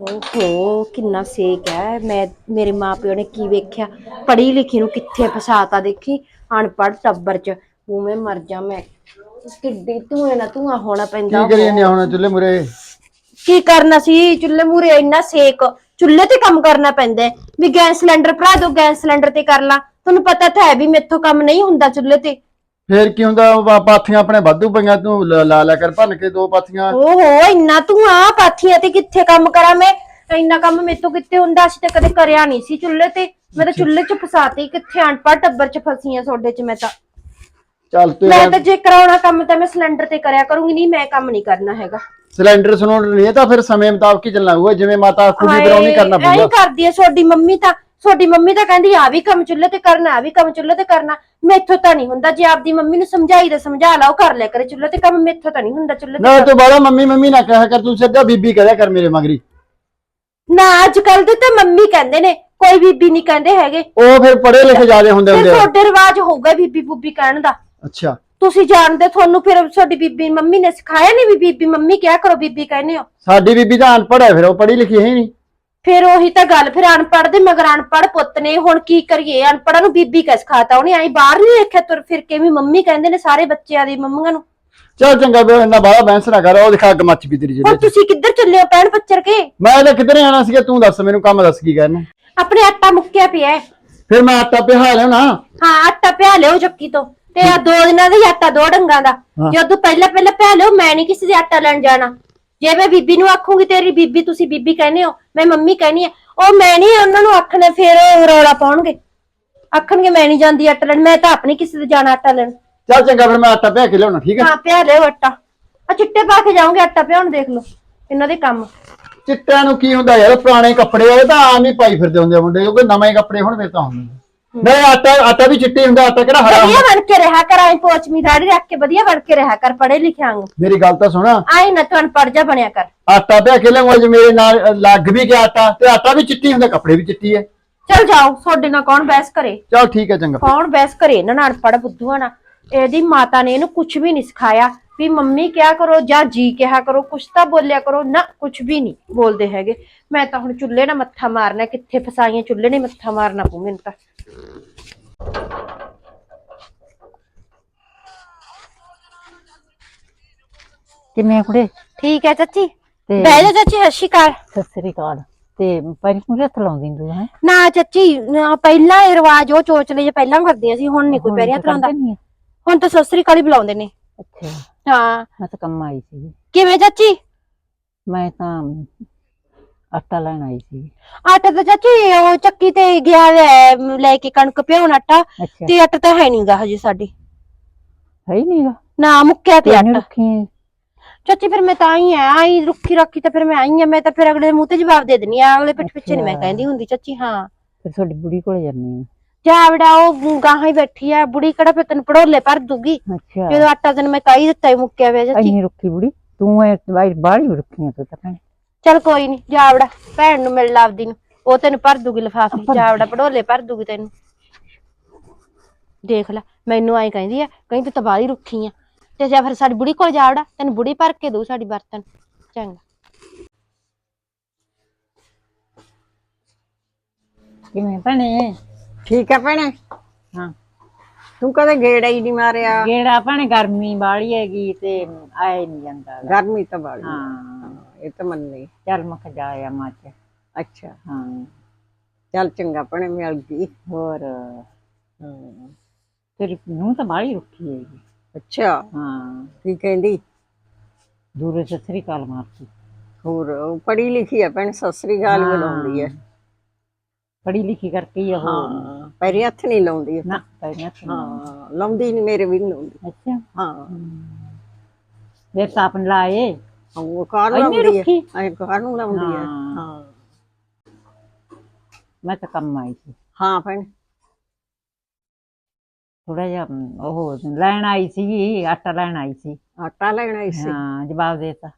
ਓਹੋ ਕਿੰਨਾ ਸੇਕ ਹੈ। ਮੈਂ ਮੇਰੇ ਮਾਪਿਓ ਨੇ ਕੀ ਵੇਖਿਆ? ਪੜ੍ਹੀ ਲਿਖੀ ਨੂੰ ਕਿੱਥੇ ਫਸਾਤਾ ਦੇਖੀ? ਅਨਪੜ੍ਹ ਟੱਬਰ ਚ। ਉਹ ਮੈਂ ਮਰ ਜਾ ਮੈਂ। ਕਿੱਡੀ ਧੂਏ ਨਾ ਧੂਆ ਹੋਣਾ ਪੈਂਦਾ। ਕੀ ਕਰੀਏ ਨੇ ਹੁਣ ਚੁੱਲ੍ਹੇ ਮੁਰੇ ਕੀ ਕਰਨਾ ਸੀ? ਚੁੱਲ੍ਹੇ ਮੂਰੇ ਇੰਨਾ ਸੇਕ। ਚੁੱਲ੍ਹੇ ਤੇ ਕੰਮ ਕਰਨਾ ਪੈਂਦਾ ਹੈ। ਵੀ ਗੈਸ ਸਿਲੰਡਰ ਭਰਾ ਦੋ ਗੈਸ ਸਿਲੰਡਰ ਤੇ ਕਰ ਲਾ। ਤੁਹਾਨੂੰ ਪਤਾ ਤਾਂ ਹੈ ਵੀ ਮੇਥੋਂ ਕੰਮ ਨਹੀਂ ਹੁੰਦਾ ਚੁੱਲ੍ਹੇ ਤੇ। ਫੇਰ ਕੀ ਹੁੰਦਾ ਪਾ- ਪਾਥੀਆਂ ਆਪਣੇ ਵਾਧੂ ਪਈਆਂ ਤੂੰ ਲ- ਲਾ ਲਿਆ ਕਰ ਭੰਨ ਕੇ ਦੋ ਪਾਥੀਆਂ। ਓਹੋ ਇੰਨਾ ਧੂਆਂ ਪਾਥੀਆਂ ਤੇ ਕਿੱਥੇ ਕੰਮ ਕਰਾਂ ਮੈਂ? ਇੰਨਾ ਕੰਮ ਮੇਥੋਂ ਕਿੱਥੇ ਹੁੰਦਾ ਅਸੀਂ ਤਾਂ ਕਦੇ ਕਰਿਆ ਨਹੀਂ ਸੀ ਚੁੱਲ੍ਹੇ ਤੇ। ਮੈਂ ਤਾਂ ਚੁੱਲ੍ਹੇ 'ਚ ਫਸਾਤੀ ਕਿੱਥੇ ਅਨਪੜ੍ਹ ਟੱਬਰ 'ਚ ਫਸੀਆਂ ਤੁਹਾਡੇ 'ਚ ਮੈਂ ਤਾਂ। ਚੱਲ ਤੂੰ ਮੈਂ ਤਾਂ ਜੇ ਕਰਾਉਣਾ ਕੰਮ ਤਾਂ ਮੈਂ ਸਿਲੰਡਰ ਤੇ ਕਰਿਆ ਕਰੂੰਗੀ ਨਹੀਂ ਮੈਂ ਕੰਮ ਨਹੀਂ ਕਰਨਾ ਹੈਗਾ। ਸਿਲੰਡਰ ਸਿਲੰਡਰ ਨਹੀਂ ਇਹ ਤਾਂ ਫਿਰ ਸਮੇਂ ਮੁਤਾਬਕ ਹੀ ਚੱਲਣਾ ਹੋਊਗਾ ਜਿਵੇਂ ਮਾਤਾ ਉਵੇਂ ਹੀ ਕਰਨਾ ਐਂ ਪਊਗਾ। ਕਰਦੀ ਐ ਤੁਹਾਡੀ ਮੰਮੀ ਤਾਂ। ਤੁਹਾਡੀ ਮੰਮੀ ਤਾਂ ਕਹਿੰਦੀ ਆ ਵੀ ਕੰਮ ਚੁੱਲ੍ਹੇ ਤੇ ਕਰਨਾ ਆ ਵੀ ਕੰਮ ਚੁੱਲ੍ਹੇ ਤੇ ਕਰਨਾ। ਮੈਥੋਂ ਤਾਂ ਨਹੀਂ ਹੁੰਦਾ ਜੇ ਆਪਦੀ ਮੰਮੀ ਨੂੰ ਸਮਝਾਈ ਤਾਂ ਸਮਝਾ ਲਾ ਉਹ ਕਰ ਲਿਆ ਕਰੇ। ਚੁੱਲ੍ਹੇ ਤੇ ਕੰਮ ਮੈਥੋਂ ਤਾਂ ਨਹੀਂ ਹੁੰਦਾ ਚੁੱਲ੍ਹੇ ਤੇ ਨਾ ਤੂੰ ਬਾਲਾ ਮੰਮੀ ਮੰਮੀ ਨਾ ਕਹਿਆ ਕਰ ਤੂੰ ਸਿੱਧਾ ਬੀਬੀ ਕਹਿਆ ਕਰ ਮੇਰੇ ਮਗਰੀ। ਨਾ ਅੱਜ ਕੱਲ ਦੇ ਤਾਂ ਮੰਮੀ ਕਹਿੰਦੇ ਨੇ ਕੋਈ ਬੀਬੀ ਨਹੀਂ ਕਹਿੰਦੇ ਹੈਗੇ। ਉਹ ਫਿਰ ਪੜ੍ਹੇ ਲਿਖੇ ਜਿਆਦੇ ਹੁੰਦੇ ਫਿਰ ਹੁੰਦੇ ਆ। ਤੁਹਾਡੇ ਰਿਵਾਜ ਹੋਊਗਾ ਬੀਬੀ ਬੂਬੀ ਕਹਿਣ ਦਾ। ਅੱਛਾ। ਤੁਸੀਂ ਜਾਣਦੇ ਤੁਹਾਨੂੰ ਫਿਰ ਤੁਹਾਡੀ ਬੀਬੀ ਮੰਮੀ ਨੇ ਸਿਖਾਇਆ ਨਹੀਂ ਵੀ ਬੀਬੀ ਮੰਮੀ ਕਿਆ ਕਰੋ ਬੀਬੀ ਕਹਿੰਦੇ ਹੋ। ਸਾਡੀ ਬੀਬੀ ਤਾਂ ਅਨਪੜ੍ਹ ਹੈ ਫਿਰ ਉਹ ਪੜ੍ਹੀ ਲਿਖੀ ਹੈ ਹੀ ਨਹੀਂ। ਫਿਰ ਉਹੀ ਤਾਂ ਗੱਲ ਫਿਰ ਅਨਪੜ੍ਹ ਦੇ ਮਗਰ ਅਨਪੜ੍ਹ ਪੁੱਤ ਨੇ ਹੁਣ ਕੀ ਕਰੀਏ? ਅਨਪੜ੍ਹਾਂ ਨੂੰ ਬੀਬੀ ਕਿਸ ਖਾਤਾ? ਉਹਨੇ ਆਈ ਬਾਹਰ ਨਹੀਂ ਦੇਖਿਆ ਤੁਰ ਫਿਰ ਕੇ ਵੀ ਮੰਮੀ ਕਹਿੰਦੇ ਨੇ ਸਾਰੇ ਬੱਚਿਆਂ ਦੀ ਮੰਮੀਆਂ ਨੂੰ। ਚੱਲ ਚੰਗਾ ਵੀ ਇੰਨਾ ਬਾਲਾ ਬੈਂਸ ਨਾ ਕਰ ਉਹ ਦਿਖਾ ਅੱਗ ਮੱਚ ਵੀ ਤੇਰੀ ਹੁਣ ਜਿਹੜੇ ਤੁਸੀਂ ਕਿੱਧਰ ਚੱਲੇ ਹੋ ਪੈਣ ਪੱਚਰ ਕੇ? ਮੈਂ ਤਾਂ ਕਿੱਧਰ ਆਣਾ ਸੀਗਾ ਤੂੰ ਦੱਸ ਮੈਨੂੰ ਕੰਮ ਦੱਸ ਕੀ ਕਰਨਾ। ਆਪਣੇ ਆਟਾ ਮੁੱਕਿਆ ਪਿਆ ਹੈ। ਫਿਰ ਮੈਂ ਆਟਾ ਪਿਹਾ ਲੈਣਾ ਹਾਂ ਆਟਾ ਪਿਆ ਲਿਓ ਚੱਕੀ ਤੋਂ। ਤੇ ਆ ਦੋ ਦਿਨਾਂ ਦਾ ਹੀ ਆਟਾ ਦੋ ਡੰਗਾਂ ਦਾ। ਹਾਂ। ਜਦੋਂ ਪਹਿਲਾਂ ਪਹਿਲਾਂ ਪਿਆ ਲਿਓ ਮੈਂ ਨਹੀਂ ਕਿਸੇ ਦੇ ਆਟਾ ਲੈਣ ਜਾਣਾ। ਜੇ ਮੈਂ ਬੀਬੀ ਨੂੰ ਆਖੂੰਗੀ ਤੇਰੀ ਬੀਬੀ ਤੁਸੀਂ ਬੀਬੀ ਕਹਿੰਦੇ ਹੋ ਮੈਂ ਮੰਮੀ ਕਹਿੰਦੀ ਆ ਉਹ ਮੈਂ ਨਹੀਂ ਉਹਨਾਂ ਨੂੰ ਆਖਣਾ ਫਿਰ ਉਹ ਰੌਲਾ ਪਾਉਣਗੇ। ਆਖਣਗੇ ਮੈਂ ਨਹੀਂ ਜਾਂਦੀ ਆਟਾ ਲੈਣ ਮੈਂ ਤਾਂ ਆਪਣੀ ਕਿਸੇ ਦੇ ਜਾਣਾ ਆਟਾ ਲੈਣ। ਚੱਲ ਚੰਗਾ ਫਿਰ ਮੈਂ ਆਟਾ ਪਿਹਾ ਕੇ ਲਿਆਉਣਾ ਠੀਕ ਹੈ? ਹਾਂ ਪਿਆ ਲਿਓ ਆਟਾ। ਆ ਚਿੱਟੇ ਪਾ ਕੇ ਜਾਓਗੇ ਆਟਾ ਪਿਆਉਣ ਦੇਖ ਲਓ ਇਹਨਾਂ ਦੇ ਕੰਮ। ਚਿੱਟਿਆਂ ਨੂੰ ਕੀ ਹੁੰਦਾ ਯਾਰ ਪੁਰਾਣੇ ਕੱਪੜੇ ਵਾਲੇ ਤਾਂ ਆਮ ਹੀ ਪਾਈ ਫਿਰਦੇ ਹੁੰਦੇ ਆ ਮੁੰਡੇ ਕਿਉਂਕਿ ਨਵੇਂ ਕੱਪੜੇ ਹੁਣ ਫਿਰ ਤਾਂ ਹੁੰਦੇ ਨੇ। ਨਹੀਂ ਆਟਾ ਆਟਾ ਵੀ ਚਿੱਟੇ ਹੁੰਦਾ ਆਟਾ ਕਿਹੜਾ ਹਰਾ ਹੁੰਦਾ? ਵਧੀਆ ਬਣ ਕੇ ਰਿਹਾ ਕਰ ਆਈ ਪੋਚਮੀ ਦਾੜੀ ਰੱਖ ਕੇ ਵਧੀਆ ਬਣ ਕੇ ਰਿਹਾ ਕਰ ਪੜੇ ਲਿਖਿਆ ਵਾਂਗੂ। ਮੇਰੀ ਗੱਲ ਤਾਂ ਸੁਣ। ਆਈ ਨਾ ਤੁਹਾਨੂੰ ਪੜ ਜਾ ਬਣਿਆ ਕਰ। ਆਟਾ ਪਿਆ ਕੇ ਲਿਆਉਂਗਾ ਜੇ ਮੇਰੇ ਨਾਲ ਅ, ਲੱਗ ਵੀ ਗਿਆ ਆਟਾ ਤੇ ਆਟਾ ਵੀ ਚਿੱਟੀ ਹੁੰਦਾ ਕੱਪੜੇ ਵੀ ਚਿੱਟੀ ਹੈ ਚਲ ਜਾਓ ਤੁਹਾਡੇ ਨਾਲ ਕੌਣ ਬਹਿਸ ਕਰੇ? ਚੱਲ ਠੀਕ ਹੈ ਚੰਗਾ। ਕੌਣ ਬਹਿਸ ਕਰੇ? ਇਹਨਾਂ ਨਾਲ ਅਨਪੜ੍ਹ ਬੁੱਧੂਆਂ ਨਾਲ। ਇਹਦੀ ਮਾਤਾ ਨੇ ਇਹਨੂੰ ਕੁਝ ਵੀ ਨਹੀਂ ਸਿਖਾਇਆ ਵੀ ਮੰਮੀ ਕਿਆ ਕਰੋ ਜਾਂ ਜੀ ਕਿਹਾ ਕਰੋ ਕੁਛ ਤਾਂ ਬੋਲਿਆ ਕਰੋ ਨਾ ਕੁਝ ਵੀ ਨਹੀਂ ਬੋਲਦੇ ਹੈਗੇ। ਮੈਂ ਤਾਂ ਹੁਣ ਚੁੱਲ੍ਹੇ ਨਾਲ ਮੱਥਾ ਮਾਰਨਾ ਕਿੱਥੇ ਫਸਾਈਆਂ ਚੁੱਲ੍ਹੇ ਨੇ ਮੱਥਾ ਮਾਰਨਾ ਪਊ ਮੈਨੂੰ ਤਾਂ। ਕਿਵੇਂ ਕੁੜੇ? ਠੀਕ ਹੈ ਚਾਚੀ। ਤੇ ਬਹਿ ਜਾ ਚਾਚੀ ਸਤਿ ਸ਼੍ਰੀ ਅਕਾਲ। ਸਤਿ ਸ੍ਰੀ ਅਕਾਲ। ਤੇ ਪੈਰੀ ਪੂਰੇ ਹੱਥ ਲਾਉਂਦੀ ਤੂੰ ਹੈ? ਨਾ ਚਾਚੀ ਨਾ ਪਹਿਲਾਂ ਇਹ ਰਿਵਾਜ ਉਹ ਚੋਚਲੇ ਜੇ ਪਹਿਲਾਂ ਕਰਦੀਆਂ ਸੀ ਹੁਣ ਨਹੀਂ ਕੋਈ ਪੈਰੀਆਂ ਤਰਾਉਂਦਾ ਹੁਣ ਤਾਂ ਸਤਿ ਸ੍ਰੀ ਅਕਾਲ ਹੀ ਬੁਲਾਉਂਦੇ ਨੇ। ਅੱਛਾ। ਹਾਂ। ਮੈਂ ਤਾਂ ਕੰਮ ਆਈ ਸੀ ਕਿਵੇਂ ਚਾਚੀ? ਮੈਂ ਤਾਂ ਆਟਾ ਲੈਣ ਆਈ ਸੀ। ਆਟਾ ਤਾਂ ਚਾਚੀ ਉਹ ਚੱਕੀ ਤੇ ਗਿਆ ਹੈ ਲੈ ਕੇ ਕਣਕ ਪਿਆਉਣ ਆਟਾ ਅੱਛਾ। ਤੇ ਆਟਾ ਤਾਂ ਹੈ ਨਹੀਂਗਾ ਹਜੇ ਸਾਡੇ। ਹੈ ਹੀ ਨਹੀਂਗਾ ਨਾ ਮੁੱਕਿਆ ਤੇ ਆਟਾ। ਰੱਖੀ ਚਾਚੀ ਫਿਰ ਮੈਂ ਤਾਂ ਆਈ ਆ ਆਈ ਰੁੱਖੀ ਰੱਖੀ ਤਾਂ ਫਿਰ ਮੈਂ ਆਈ ਆ ਮੈਂ ਤਾਂ ਫਿਰ ਅਗਲੇ ਦੇ ਮੂੰਹ ਤੇ ਜਵਾਬ ਦੇ ਦਿੰਨੀ ਆ ਅਗਲੇ ਪਿੱਛੇ ਪਿੱਛੇ ਨਹੀਂ ਮੈਂ। ਕਹਿੰਦੀ ਹੁੰਦੀ ਚਾਚੀ ਹਾਂ। ਫਿਰ ਤੁਹਾਡੀ ਬੁੜੀ ਕੋਲੇ ਜਾਨੀ ਜਾਵੜਾ ਉਹ ਗਾਹਾਂ ਹੀ ਬੈਠੀ ਆ ਬੁੜੀ ਕਿਹੜਾ ਫਿਰ ਤੈਨੂੰ ਪੜੋਲੇ ਭਰ ਦੂਗੀ। ਆ ਅੱਛਾ। ਜਦੋਂ ਆਟਾ ਤੈਨੂੰ ਮੈਂ ਕਾਈ ਦਿੱਤਾ ਹੀ ਮੁੱਕਿਆ ਹੋਇਆ ਚਾਚੀ। ਇੰਨੀ ਰੁੱਖੀ ਬੁੜੀ ਤੂੰ ਐ ਬਾਈ ਬਾਹਲੀ ਰੱਖੀਆਂ ਤੂੰ ਤਾਂ ਭੈਣੇ। ਚਲ ਕੋਈ ਨਹੀਂ ਜਾਵੜਾ ਭੈਣ ਨੂੰ ਮਿਲ ਲਾਵਦੀ ਨੂੰ। ਉਹ ਤੈਨੂੰ ਭਰ ਦੂਗੀ ਲਿਫਾਫੇ ਜਾਵੜਾ ਪੜੋਲੇ ਭਰ ਦੂਗੀ ਤੈਨੂੰ। ਦੇਖ ਲੈ ਮੈਨੂੰ ਆਈ ਕਹਿੰਦੀ ਆ ਕਹਿੰਦੀ ਤੂੰ ਤਾਂ ਬਾਹਲੀ ਰੁੱਖੀ ਆ। ਤੇ ਜਾਂ ਫਿਰ ਸਾਡੀ ਬੁੜੀ ਕੋਲ ਜਾਵੜਾ ਤੈਨੂੰ ਬੁੜੀ ਭਰ ਕੇ ਦਊ ਸਾਡੀ ਬਰਤਨ। ਚੰਗਾ। ਕਿਵੇਂ ਭੈਣੇ? ਠੀਕ ਹੈ ਭੈਣੇ। ਹਾਂ। ਤੂੰ ਕਦੇ ਗੇੜਾ ਹੀ ਨਹੀਂ ਮਾਰਿਆ। ਗੇੜਾ ਭੈਣੇ ਗਰਮੀ ਬਾਹਲੀ ਹੈਗੀ ਤੇ ਆਏ ਨਹੀਂ ਜਾਂਦਾ। ਗਰਮੀ ਤਾਂ ਬਾੜੀ ਹਾਂ। ਇਹ ਤਾਂ ਮੰਨੀ ਚੱਲ ਮੈਂ ਕਿਹਾ ਜਾ ਆ ਅੱਛਾ। ਹਾਂ। ਚੱਲ ਚੰਗਾ ਭੈਣੇ ਮਿਲ ਗਈ। ਹੋਰ ਹਾਂ। ਤੇਰੀ ਨੂੰ ਤਾਂ ਬਾਹਲੀ ਰੁੱਖੀ ਹੈਗੀ। ਅੱਛਾ। ਹਾਂ। ਕੀ ਕਹਿੰਦੀ? ਦੂਰੇ ਸਤਿ ਸ੍ਰੀ ਅਕਾਲ ਮਾਰਤੀ। ਹੋਰ ਉਹ ਪੜ੍ਹੀ ਲਿਖੀ ਹੈ ਭੈਣ ਸਤਿ ਸ੍ਰੀ ਅਕਾਲ ਬੁਲਾਉਂਦੀ ਹੈ ਪੜ੍ਹੀ ਲਿਖੀ ਕਰਕੇ ਹੀ ਉਹ ਹਾਂ ਪੈਰੀ ਹੱਥ ਨਹੀਂ ਲਾਉਂਦੀ। ਉਹ। ਨਾ ਪੈਰੀਆਂ ਤੇ ਹਾਂ ਲਾਉਂਦੀ ਨਹੀਂ ਮੇਰੇ ਵੀ ਨਹੀਂ ਲਾਉਂਦੀ। ਅੱਛਾ। ਹਾਂ। ਫਿਰ ਤਾਂ ਆਪਨ ਲਾਏ ਉਹ ਕਾਰ ਇੰਨੀ ਲਾਉਂਦੀ ਹੈ। ਰੁੱਖੀ? ਐ ਕਾਰ ਨੂੰ ਲਾਉਂਦੀ ਹੈ। ਹਾਂ। ਹਾਂ। ਮੈਂ ਤਾਂ ਕੰਮ ਆਈ ਸੀ। ਹਾਂ ਭੈਣ। ਥੋੜਾ ਜਿਹਾ ਅਮ, ਉਹ ਲੈਣ ਆਈ ਸੀ ਆਟਾ ਲੈਣ ਆਈ ਸੀ। ਆਟਾ ਲੈਣ ਆਈ ਸੀ? ਹਾਂ ਜਵਾਬ ਦੇਤਾ।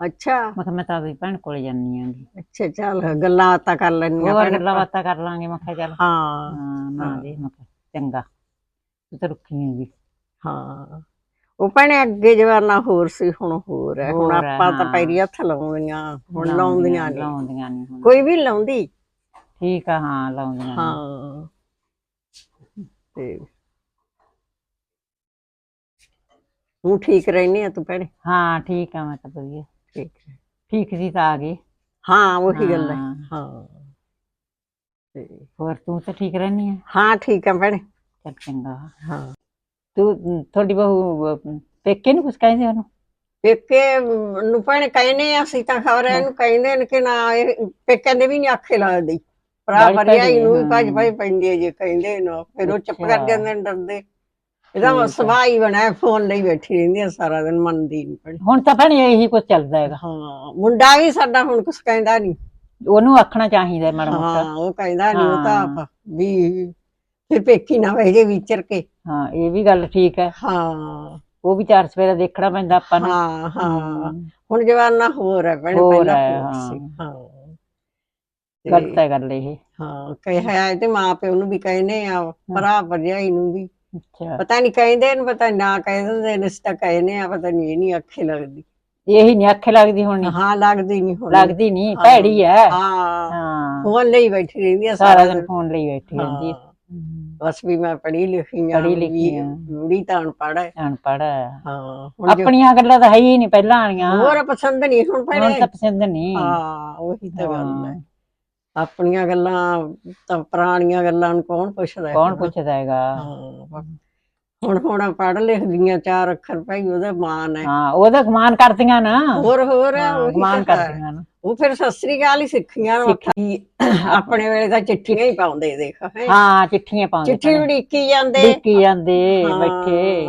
ਅੱਛਾ। ਮੈਂ ਕਿਹਾ ਮੈਂ ਤਾਂ ਆਪਣੀ ਭੈਣ ਕੋਲ ਜਾਨੀ ਆਂਗੀ ਅੱਛਾ ਚੱਲ ਗੱਲਾਂ ਤਾਂ ਕਰ ਲੈਣੀਆਂ ਹੋਰ ਭੈਣ। ਗੱਲਾਂ ਬਾਤਾਂ ਕਰ ਲਾਂਗੇ ਮੈਂ ਕਿਹਾ ਚੱਲ। ਹਾਂ। ਹਾਂ ਨਾ ਦੇ ਮੈਂ ਕਿਹਾ ਚੰਗਾ। ਤੂੰ ਤਾਂ ਰੁੱਖੀ ਹੈਗੀ ਹਾਂ। ਉਹ ਭੈਣੇ ਅੱਗੇ ਜਵਾਨਾ ਹੋਰ ਸੀ ਹੁਣ ਹੋਰ ਹੈ। ਹੁਣ ਹੋਰ ਹੈ, ਆਪਾਂ ਤਾਂ ਹਾਂ। ਪੈਰੀ ਹੱਥ ਲਾਉਂਦੀਆਂ ਹੁਣ ਲਾਉਂਦੀਆਂ ਨਹੀਂ ਲਾਉਂਦੀਆਂ ਨਹੀਂ ਹੁਣ। ਕੋਈ ਵੀ ਲਾਉਂਦੀ। ਠੀਕ ਆ ਹਾਂ ਲਾਉਂਦੀਆਂ ਨੀ। ਹਾਂ। ਤੇ ਤੂੰ ਠੀਕ ਰਹਿਨੀ ਆ ਤੂੰ ਭੈਣੇ? ਹਾਂ ਠੀਕ ਆ ਮੈਂ ਤਾਂ ਵਧੀਆ। ਠੀਕ ਹੈ। ਠੀਕ ਸੀ ਤਾਂ ਆ ਗਈ। ਹਾਂ ਉਹੀ ਗੱਲ ਹੈ। ਹਾਂ। ਹਾਂ। ਤੇ ਹੋਰ ਤੂੰ ਤਾਂ ਠੀਕ ਰਹਿਨੀ ਆ? ਹਾਂ ਠੀਕ ਹੈ ਭੈਣੇ। ਚੱਲ ਚੰਗਾ। ਹਾਂ। ਤੂੰ ਤੁਹਾਡੀ ਬਹੂ ਪੇਕੇ ਨੂੰ ਕੁਝ ਕਹਿੰਦੇ ਉਹਨੂੰ ਪੇਕੇ ਨੂੰ ਭੈਣੇ ਕਹਿੰਦੇ ਆ ਅਸੀਂ ਤਾਂ ਖਬਰ ਇਹਨੂੰ ਕਹਿੰਦੇ ਨੇ ਕਿ ਨਾ ਇਹ ਪੇਕਿਆਂ ਦੇ ਵੀ ਨਹੀਂ ਆਖੇ ਲੱਗਦੀ ਭਰਾ ਗੱਲ ਤਾਂ ਭਰਜਾਈ ਹੈ, ਨੂੰ ਵੀ ਭੱਜ ਹਾਂ। ਭੱਜ ਪੈਂਦੀ ਹੈ ਜੇ ਕਹਿੰਦੇ ਨਾ ਫਿਰ ਉਹ ਚੁੱਪ ਅੱਛਾ। ਕਰ ਜਾਂਦੇ ਨੇ ਡਰਦੇ ਇਹਦਾ ਹੈ। ਸੁਭਾਅ ਹੀ ਬਣਾਇਆ ਫੋਨ ਲਈ ਬੈਠੀ ਰਹਿੰਦੀ ਆ ਸਾਰਾ ਦਿਨ ਮੰਨਦੀ ਨਹੀਂ ਭੈਣੇ ਹੁਣ ਤਾਂ ਭੈਣੇ ਇਹੀ ਕੁਝ ਚੱਲਦਾ ਹੈਗਾ ਹਾਂ ਮੁੰਡਾ ਵੀ ਸਾਡਾ ਹੁਣ ਕੁਛ ਕਹਿੰਦਾ ਨਹੀਂ ਉਹਨੂੰ ਆਖਣਾ ਚਾਹੀਦਾ ਮਾੜਾ ਮੋਟਾ ਹਾਂ ਉਹ ਕਹਿੰਦਾ ਨਹੀਂ ਉਹ ਤਾਂ ਹਾਂ। ਆਪ ਵੀ ਫਿਰ ਪੇਕੀ ਨਾ ਵਹਿ ਜੇ ਵਿਚਰ ਕੇ। ਹਾਂ ਇਹ ਵੀ ਗੱਲ ਠੀਕ ਹੈ। ਹਾਂ। ਉਹ ਵੀ ਚਾਰ ਸਵੇਰਾ ਦੇਖਣਾ ਪੈਂਦਾ ਆਪਾਂ ਨੂੰ। ਹਾਂ ਹਾਂ। ਹੁਣ ਜਵਾਨਾ ਹੋਰ ਹੈ ਭੈਣੇ ਹੋਰ ਪਹਿਲਾਂ ਹੈ, ਹੋਰ ਹਾਂ। ਸੀ। ਹਾਂ। ਗਲਤ ਹੈ ਗੱਲ ਇਹ। ਹਾਂ ਕਹਿਆ ਤੇ ਮਾਂ ਪਿਓ ਨੂੰ ਵੀ ਕਹਿੰਦੇ ਆ ਭਰਾ ਭਰਜਾਈ ਨੂੰ ਵੀ। ਅੱਛਾ। ਪਤਾ ਨਹੀਂ ਕਹਿੰਦੇ ਨੇ ਪਤਾ ਨੀ ਨਾ ਕਹਿ ਦਿੰਦੇ ਨੇ ਅਸੀਂ ਤਾਂ ਕਹਿੰਦੇ ਆ ਪਤਾ ਨਹੀਂ ਇਹ ਨਹੀਂ ਅੱਖੇ ਲੱਗਦੀ। ਇਹੀ ਨਹੀਂ ਅੱਖੇ ਲੱਗਦੀ ਹੁਣ। ਹਾਂ ਲੱਗਦੀ ਨਹੀਂ ਹੁਣ। ਲੱਗਦੀ ਨਹੀਂ ਹਾਂ। ਭੈੜੀ ਹੈ। ਹਾਂ। ਹਾਂ। ਫੋਨ ਲਈ ਬੈਠੀ ਰਹਿੰਦੀ ਆ ਸਾਰਾ ਦਿਨ ਫੋਨ ਲਈ ਬੈਠੀ ਰਹਿੰਦੀ ਹੈ। ਹਾਂ। ਬਸ ਵੀ ਮੈਂ ਪੜ੍ਹੀ ਲਿਖੀ ਆ ਪੜ੍ਹੀ ਲਿਖੀ ਆ। ਬੁੜੀ ਤਾਂ ਅਨਪੜ੍ਹ ਹੈ। ਅਨਪੜ੍ਹ ਹੈ। ਹਾਂ ਹੁਣ ਜੋ- ਆਪਣੀਆਂ ਗੱਲਾਂ ਤਾਂ ਹੈ ਹੀ ਨਹੀਂ ਪਹਿਲਾਂ ਵਾਲੀਆਂ। ਹੋਰ ਪਸੰਦ ਨਹੀਂ ਹੁਣ ਹੁਣ ਤਾਂ ਪਸੰਦ ਨਹੀਂ। ਹਾਂ ਉਹੀ ਤਾਂ ਗੱਲ ਹੈ। ਹਾਂ। ਆਪਣੀਆਂ ਗੱਲਾਂ ਤਾਂ ਪੁਰਾਣੀਆਂ ਗੱਲਾਂ ਨੂੰ ਕੌਣ ਪੁੱਛਦਾ ਹੈ ਕੌਣ? ਪੁੱਛਦਾ ਹੈਗਾ? ਹਾਂ ਹੁਣ ਹੁਣ ਪੜ੍ਹ ਲਿਖ ਗਈਆਂ ਚਾਰ ਅੱਖਰ ਭਾਈ ਉਹਦਾ ਮਾਨ ਹੈ। ਹਾਂ ਉਹਦਾ ਗਮਾਨ ਕਰਦੀਆਂ ਨਾ। ਹੋਰ ਹੋਰ ਹੈ, ਹਾਂ, ਉਹੀ ਗਮਾਨ ਤਾਂ ਹੈ। ਕਰਦੀਆਂ ਨਾ। ਉਹ ਫਿਰ ਸਤਿ ਸ੍ਰੀ ਅਕਾਲ ਹੀ ਸਿੱਖੀਆਂ ਨਾ ਬਾਕੀ ਆਪਣੇ ਵੇਲੇ ਤਾਂ ਚਿੱਠੀਆਂ ਹੀ ਪਾਉਂਦੇ ਦੇਖ ਹੈਂ। ਹਾਂ ਚਿੱਠੀਆਂ ਪਾਉਂਦੇ ਚਿੱਠੀ ਉਡੀਕੀ ਜਾਂਦੇ। ਦੇਖੀ ਜਾਂਦੇ ਹਾਂ, ਬੈਠੇ।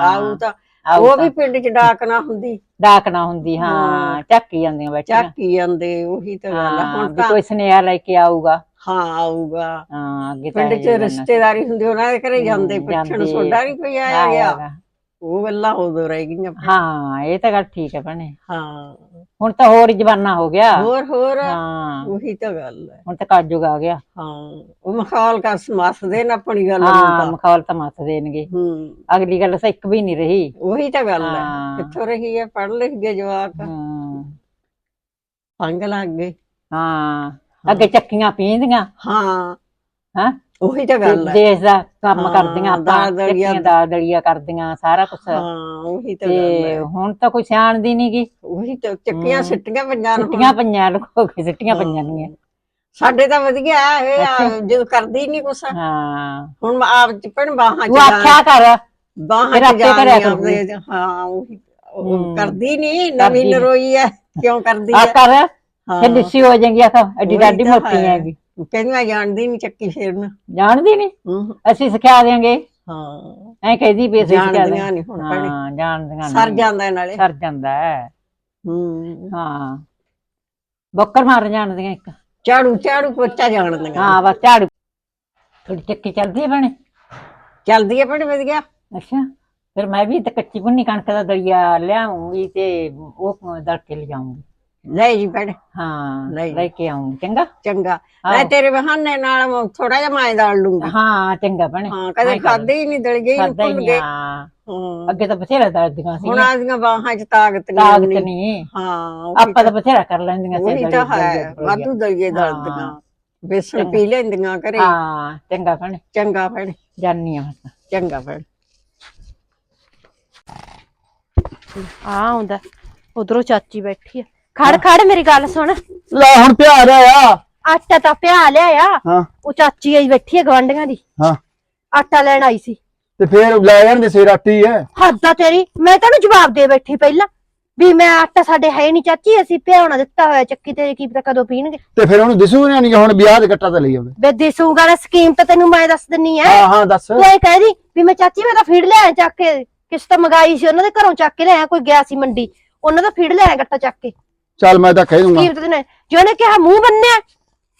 ਆਉ ਹਾਂ ਤਾਂ। ਆਊ ਉਹ ਵੀ ਪਿੰਡ ਚ ਡਾਕ ਨਾ ਹੁੰਦੀ। ਡਾਕਣਾ ਹੁੰਦੀ ਹਾਂ ਹਾਂ। ਝਾਕੀ ਜਾਂਦੀਆਂ ਬੈਠੀਆਂ। ਝਾਕੀ ਜਾਂਦੇ ਉਹੀ ਤਾਂ ਗੱਲ ਹਾਂ ਹੁਣ ਵੀ ਤਾਂ ਕੋਈ ਸੁਨੇਹਾ ਲੈ ਕੇ ਆਊਗਾ। ਹਾਂ ਆਊਗਾ। ਹਾਂ ਅੱਗੇ ਪਿੰਡ ਚ ਰਿਸ਼ਤੇਦਾਰੀ ਹੁੰਦੀ ਉਹਨਾਂ ਦੇ ਘਰੇ ਜਾਂਦੇ ਪੁੱਛਣ। ਸੋਡਾ ਨਹੀਂ ਕੋਈ ਆਇਆ ਗਿਆ। ਉਹ ਗੱਲਾਂ ਉਦੋਂ ਰਹਿ ਗਈਆਂ। ਹਾਂ ਇਹ ਤਾਂ ਗੱਲ ਠੀਕ ਹੈ ਭੈਣੇ। ਹਾਂ। ਹੁਣ ਤਾਂ ਹੋਰ ਹੀ ਜ਼ਮਾਨਾ ਹੋ ਗਿਆ। ਹੋਰ ਹੋਰ। ਹਾਂ। ਉਹੀ ਤਾਂ ਗੱਲ ਹੈ ਹੁਣ ਤਾਂ ਕਾਜੂਗ ਆ ਗਿਆ। ਹਾਂ। ਉਹ ਮਖੌਲ ਕਰ ਸਮਸਦੇ ਨੇ ਆਪਣੀ ਗੱਲ ਨੂੰ ਤਾਂ। ਮਖੌਲ ਤਾਂ ਮੱਤ ਦੇਣਗੇ। ਹੂੰ। ਅਗਲੀ ਗੱਲ ਤਾਂ ਇੱਕ ਵੀ ਨਹੀਂ ਰਹੀ। ਉਹੀ ਤਾਂ ਗੱਲ ਹੈ ਹਾਂ। ਕਿੱਥੋਂ ਰਹੀ ਹੈ ਪੜ੍ਹ ਲਿਖ ਗਏ ਜਵਾਕ। ਹਾਂ। ਪੰਗ ਲੱਗ ਗਏ। ਹਾਂ। ਅੱਗੇ ਚੱਕੀਆਂ ਪੀਂਦੀਆਂ। ਹਾਂ। ਹਾਂ? ਉਹੀ ਤਾਂ ਗੱਲ ਹੈ। ਦੇਸ਼ ਦਾ ਕੰਮ ਕਰਦੀਆਂ ਆਪਾਂ ਚੱਕੀਆਂ ਦਾਲ ਦਲੀਆ ਕਰਦੀਆਂ ਸਾਰਾ ਕੁਝ ਹਾਂ ਉਹੀ ਤਾਂ ਗੱਲ ਹੈ। ਹੁਣ ਤਾਂ ਕੋਈ ਸਿਆਣਦੀ ਨੀ ਗੀ ਉਹੀ ਤਾਂ ਚੱਕੀਆਂ। ਸਿੱਟੀਆਂ ਪੰਜਾਂ ਨੂੰ। ਸਿੱਟੀਆਂ ਪਈਆਂ ਲੁਕੋ ਕੇ ਸਿੱਟੀਆਂ ਪਈਆਂ ਨੇ ਸਾਡੇ ਤਾਂ ਵਧੀਆ ਇਹ ਆ। ਜਦੋਂ ਕਰਦੀ ਨਹੀਂ ਕੁਛ। ਹਾਂ। ਹੁਣ ਆਪ ਚ ਪਣ ਬਾਹਾਂ ਚ ਆਖਿਆ ਕਰ। ਬਾਹਾਂ ਚ ਜਾ ਹਾਂ ਉਹੀ ਉਹ। ਕਰਦੀ ਨਹੀਂ ਨਵੀਂ। ਨਰੋਈ ਹੈ। ਕਿਉਂ ਕਰਦੀ ਆ ਹੈ? ਕਰ। ਹਾਂ ਫਿਰ ਲਿੱਸੀ ਹੋ ਜਾਏਗੀ ਆਖ ਐਡੀ ਡਾਡੀ ਮੋਟੀ। ਹੈਗੀ। ਕਹਿੰਦੀ ਮੈਂ ਜਾਣਦੀ ਨਹੀਂ ਚੱਕੀ ਫੇਰਨ। ਜਾਣਦੀ ਨਹੀਂ ਅਸੀਂ ਸਿਖਾ ਦੇਾਂਗੇ ਹਾਂ। ਐ ਕਹਿੰਦੀ ਵੀ ਅਸੀਂ ਜਾਣਦੀਆਂ ਨਹੀਂ ਹੁਣ ਭੈਣੇ। ਹਾਂ ਜਾਣਦੀਆਂ ਸਰ ਨੀ। ਜਾਂਦਾ ਨਾਲੇ। ਸਰ ਜਾਂਦਾ ਹੈ। ਹੂੰ। ਬੱਕਰ ਮਾਰ ਜਾਣਦੀਆਂ ਇੱਕ। ਝਾੜੂ ਝਾੜੂ ਪੋਚਾ ਜਾਣਦੀਆਂ। ਹਾਂ ਬਸ ਝਾੜੂ। ਥੋੜੀ ਚੱਕੀ ਚੱਲਦੀ ਹੈ ਭੈਣੇ। ਚੱਲਦੀ ਹੈ ਭੈਣੇ ਵਧੀਆ। ਅੱਛਾ। ਫਿਰ ਮੈਂ ਵੀ ਤੇ ਕੱਚੀ ਪੁੰਨੀ ਕਣਕ ਦਾ ਦਲੀਆ ਲਿਆਉਂਗੀ ਤੇ ਉਹ ਦਲ ਕੇ ਲਿਜਾਉਂਗੀ ਲੈ ਜੀ ਭੈਣੇ ਹਾਂ ਨਹੀਂ। ਲੈ ਕੇ ਆਉਂਗੀ ਚੰਗਾ? ਚੰਗਾ। ਮੈਂ। ਤੇਰੇ ਬਹਾਨੇ ਨਾਲ ਥੋੜਾ ਜਿਹਾ ਮੈਂ ਦਾਲ ਲੂੰਗੀ। ਹਾਂ ਚੰਗਾ ਭੈਣੇ। ਹਾਂ ਕਦੇ। ਖਾਦੇ ਹੀ ਨਹੀਂ ਦਲ ਗਈ ਨੂੰ ਖਾਦਾ ਹੀ ਭੁੱਲ ਗਏ। ਹਾਂ। ਅੱਗੇ ਤਾਂ ਬਥੇਰਾ ਦਰਦੀਆਂ ਸੀ। ਹੁਣ ਆਦੀਆਂ ਬਾਹਾਂ ਚ ਤਾਕਤ ਨਹੀਂ ਤਾਕਤ। ਨਹੀਂ। ਹਾਂ ਆਪਾਂ ਤਾਂ ਬਥੇਰਾ ਕਰ ਲੈਂਦੀਆਂ ਸੀ ਉਹੀ ਤਾਂ ਹੈ। ਵਾਧੂ ਦਲੀਏ। ਦਰਦੀਆਂ। ਬੇਸਣ। ਪੀ ਲੈਂਦੀਆਂ ਘਰੇ। ਹਾਂ ਚੰਗਾ ਭੈਣੇ। ਚੰਗਾ ਭੈਣੇ। ਜਾਨੀ ਆ ਚੰਗਾ ਭੈਣੇ। ਆ ਆਉਂਦਾ। ਉਧਰੋਂ ਚਾਚੀ ਬੈਠੀ ਆ। ਖੜ ਖੜ ਮੇਰੀ ਗੱਲ ਸੁਣ। ਲੈ ਹੁਣ ਪਿਆਰ ਆਇਆ। ਆਟਾ ਤਾਂ ਪਿਆ ਲਿਆ ਹਾਂ। ਉਹ ਚਾਚੀ ਆਈ ਬੈਠੀ ਆ ਗਵਾਂਢੀਆਂ ਦੀ। ਹਾਂ। ਆਟਾ ਲੈਣ ਆਈ ਸੀ। ਤੇ ਫੇਰ ਲੈ ਜਾਣ ਦੇ ਸੇ ਰਾਟੀ ਹੈ ਹੱਦ ਆ ਤੇਰੀ। ਮੈਂ ਤੈਨੂੰ ਜਵਾਬ ਦੇ ਬੈਠੀ ਪਹਿਲਾਂ। ਵੀ ਮੈਂ ਆਟਾ ਸਾਡੇ ਹੈ ਨਹੀਂ ਚਾਚੀ ਅਸੀਂ ਪਿਆਉਣਾ ਦਿੱਤਾ ਹੋਇਆ ਚੱਕੀ ਤੇ ਕੀ ਪਤਾ ਕਦੋਂ ਪੀਣਗੇ। ਤੇ ਫਿਰ ਉਹਨੂੰ ਦਿਸੂ ਨਹੀਂ ਕਿ ਹੁਣ ਵਿਆਹ ਦੇ ਕੱਟਾ ਤਾਂ ਲਈ ਆਵੇ ਵੇ ਦਿਸੂਗਾ ਨਾ ਸਕੀਮ ਤਾਂ ਤੈਨੂੰ ਮੈਂ ਦੱਸ ਦਿੰਨੀ ਆ। ਹਾਂ ਹਾਂ ਦੱਸ। ਤੂੰ ਇਹ ਕਹਿ ਦੀ ਵੀ ਮੈਂ ਚਾਚੀ ਮੈਂ ਤਾਂ ਫੀਡ ਲਿਆਇਆ ਚੱਕ ਕੇ। ਕਿਸ ਤੋਂ ਮੰਗਾਈ ਸੀ ਉਹਨਾਂ ਦੇ ਘਰੋਂ ਚੱਕ ਕੇ ਲਿਆਇਆ ਕੋਈ ਗਿਆ ਸੀ ਮੰਡੀ। ਉਹਨਾਂ ਦਾ ਫੀਡ ਲਿਆਇਆ ਗੱਟਾ ਚੱਕ ਕੇ। ਚੱਲ ਮੈਂ ਤਾਂ ਕਹਿ ਦੂੰਗਾ। ਕੀ ਪਤਾ ਨੇ ਜੋ ਕਿਹਾ ਮੂੰਹ ਬੰਨਿਆ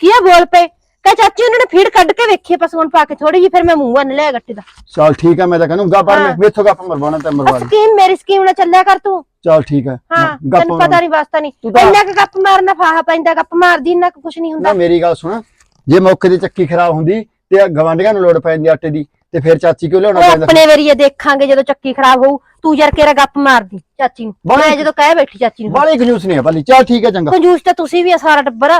ਕੀ ਆ ਬੋਲ ਪਏ? ਕਹ ਚਾਚੀ ਉਹਨਾਂ ਨੇ ਫੀਡ ਕੱਢ ਕੇ ਵੇਖੀ ਪਸੂਨ ਪਾ ਕੇ ਥੋੜੀ ਜੀ ਫਿਰ ਮੈਂ ਮੂੰਹ ਬੰਨ ਲਿਆ ਗੱਟੇ ਦਾ। ਚੱਲ ਠੀਕ ਹੈ ਮੈਂ ਤਾਂ ਕਹਿੰਦਾ ਗੱਪ ਹਾਂ। ਮੇਥੋਂ ਗੱਪ ਮਰਵਾਣਾ ਤੇ ਮਰਵਾ ਦੇ ਸਕੀਮ ਮੇਰੀ ਸਕੀਮ ਨਾਲ ਚੱਲਿਆ ਕਰ ਤੂੰ। ਚੱਲ ਠੀਕ ਹੈ ਹਾਂ ਗੱਪ ਤੈਨੂੰ ਪਤਾ ਨਹੀਂ ਵਾਸਤਾ ਨਹੀਂ। ਇੰਨਾ ਕੁ ਗੱਪ ਮਾਰਨਾ ਫਾਹਾ ਪੈਂਦਾ ਗੱਪ ਮਾਰਦੀ ਇੰਨਾ ਕੁ ਕੁਛ ਨਹੀਂ ਹੁੰਦਾ। ਨਾ ਮੇਰੀ ਗੱਲ ਸੁਣ। ਜੇ ਮੌਕੇ ਦੀ ਚੱਕੀ ਖਰਾਬ ਹੁੰਦੀ ਤੇ ਗਵਾਂਢੀਆਂ ਨੂੰ ਲੋੜ ਪੈਂਦੀ ਆਟੇ ਦੀ ਤੇ ਫਿਰ ਚਾਚੀ ਕਿਉਂ ਲਿਆਉਣਾ ਉਹ ਪੈਂਦਾ? ਆਪਣੇ ਵਾਰੀਏ ਦੇਖਾਂਗੇ ਜਦੋਂ ਚੱਕੀ ਖਰਾਬ ਹੋਊ। ਤੂੰ ਯਾਰ ਕੇਰਾ ਗੱਪ ਮਾਰਦੀ ਚਾਚੀ ਨੂੰ? ਬਾਹਲੀ- ਮੈਂ ਜਦੋਂ ਕਹਿ ਬੈਠੀ ਚਾਚੀ ਨੂੰ। ਬਾਲੀ ਕੰਜੂਸ ਨਹੀਂ ਹੈ ਭਾਲੀ ਚੱਲ ਠੀਕ ਹੈ ਚੰਗਾ। ਕੰਜੂਸ ਤਾਂ ਤੁਸੀਂ ਵੀ ਆ ਸਾਰਾ ਟੱਬਰ।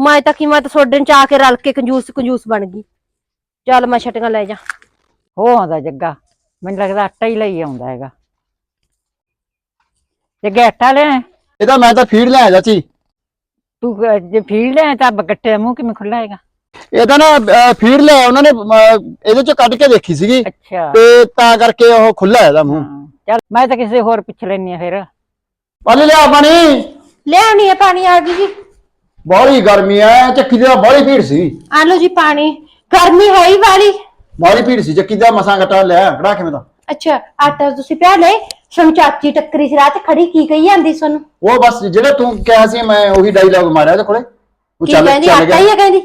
ਮੈਂ ਤਾਂ ਕੀ ਮੈਂ ਤਾਂ ਸੋਡੇ ਚ ਆ ਕੇ ਰਲ ਕੇ ਕੰਜੂਸ ਕੰਜੂਸ ਬਣ ਗਈ। ਚੱਲ ਮੈਂ ਛਟੀਆਂ ਲੈ ਜਾ। ਹੋ ਆਉਂਦਾ ਜੱਗਾ। ਮੈਨੂੰ ਲੱਗਦਾ ਆਟਾ ਹੀ ਲਈ ਆਉਂਦਾ ਹੈਗਾ। ਜੱਗੇ ਆਟਾ ਲੈ ਇਹਦਾ ਮੈਂ ਤਾਂ ਫੀਡ ਲਿਆ ਚਾਚੀ। ਤੂੰ ਜੇ ਫੀਲ ਲੈ ਤਾਂ ਬੱਕਟੇ ਦਾ ਮੂੰਹ ਕਿਵੇਂ ਖੁੱਲਾ ਹੈਗਾ? ਇਹਦਾ ਨਾ ਫੀਡ ਲਿਆ ਉਹਨਾਂ ਨੇ ਇਹਦੇ ਚ ਕੱਢ ਕੇ ਦੇਖੀ ਸੀਗੀ। ਅੱਛਾ। ਤੇ ਤਾਂ ਕਰਕੇ ਉਹ ਖੁੱਲਾ ਇਹਦਾ ਮੂੰਹ। ਚੱਲ ਮੈਂ ਤਾਂ ਕਿਸੇ ਹੋਰ ਪੁੱਛ ਲੈਣੀ ਆ ਫਿਰ। ਪਾਲੀ ਲਿਆ ਪਾਣੀ। ਲਿਆਉਣੀ ਹੈ ਪਾਣੀ ਆ ਗਈ ਜੀ। ਬਾਹਲੀ ਗਰਮੀ ਐ ਚੱਕੀ ਦੀ ਬਾਹਲੀ ਭੀੜ ਸੀ। ਆ ਲਓ ਜੀ ਪਾਣੀ। ਗਰਮੀ ਹੋਈ ਵਾਲੀ। ਬਾਹਲੀ ਭੀੜ ਸੀ ਚੱਕੀ ਦਾ ਮਸਾਂ ਘਟਾ ਲਿਆ ਕੜਾ ਕਿਵੇਂ ਦਾ ਅੱਛਾ ਆਟਾ ਤੁਸੀਂ ਪਿਆ ਲੈ ਸਮ ਚਾਚੀ ਟੱਕਰੀ ਸੀ ਰਾਤ ਖੜੀ ਕੀ ਕਹੀ ਜਾਂਦੀ ਸਾਨੂੰ? ਉਹ ਬਸ ਜਿਹੜਾ ਤੂੰ ਕਿਹਾ ਸੀ ਮੈਂ ਉਹੀ ਡਾਇਲੌਗ ਮਾਰਿਆ ਉਹਦੇ ਕੋਲੇ। ਉਹ ਕੀ ਚੱਲ ਕਹਿੰਦੀ? ਚੱਲ ਆਟਾ ਹੀ ਆ ਕਹਿੰਦੀ?